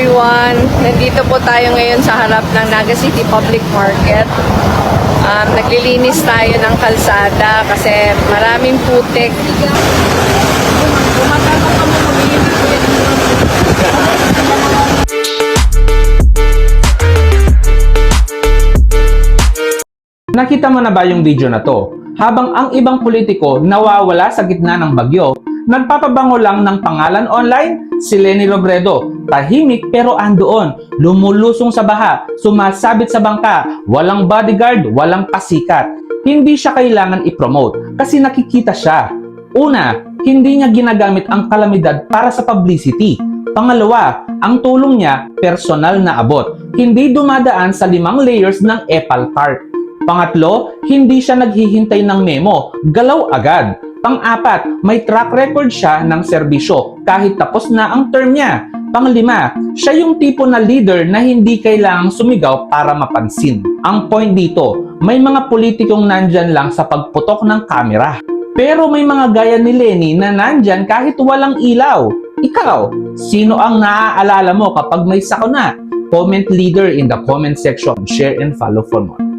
everyone. Nandito po tayo ngayon sa harap ng Naga City Public Market. Um, naglilinis tayo ng kalsada kasi maraming putik. Nakita mo na ba yung video na to? Habang ang ibang politiko nawawala sa gitna ng bagyo, nagpapabango lang ng pangalan online si Lenny Robredo. Tahimik pero andoon, lumulusong sa baha, sumasabit sa bangka, walang bodyguard, walang pasikat. Hindi siya kailangan i-promote kasi nakikita siya. Una, hindi niya ginagamit ang kalamidad para sa publicity. Pangalawa, ang tulong niya personal na abot. Hindi dumadaan sa limang layers ng epal tart. Pangatlo, hindi siya naghihintay ng memo. Galaw agad. Pang-apat, may track record siya ng serbisyo kahit tapos na ang term niya. Panglima, siya yung tipo na leader na hindi kailangang sumigaw para mapansin. Ang point dito, may mga politikong nandyan lang sa pagputok ng kamera. Pero may mga gaya ni Lenny na nandyan kahit walang ilaw. Ikaw, sino ang naaalala mo kapag may sakuna? Comment leader in the comment section. Share and follow for more.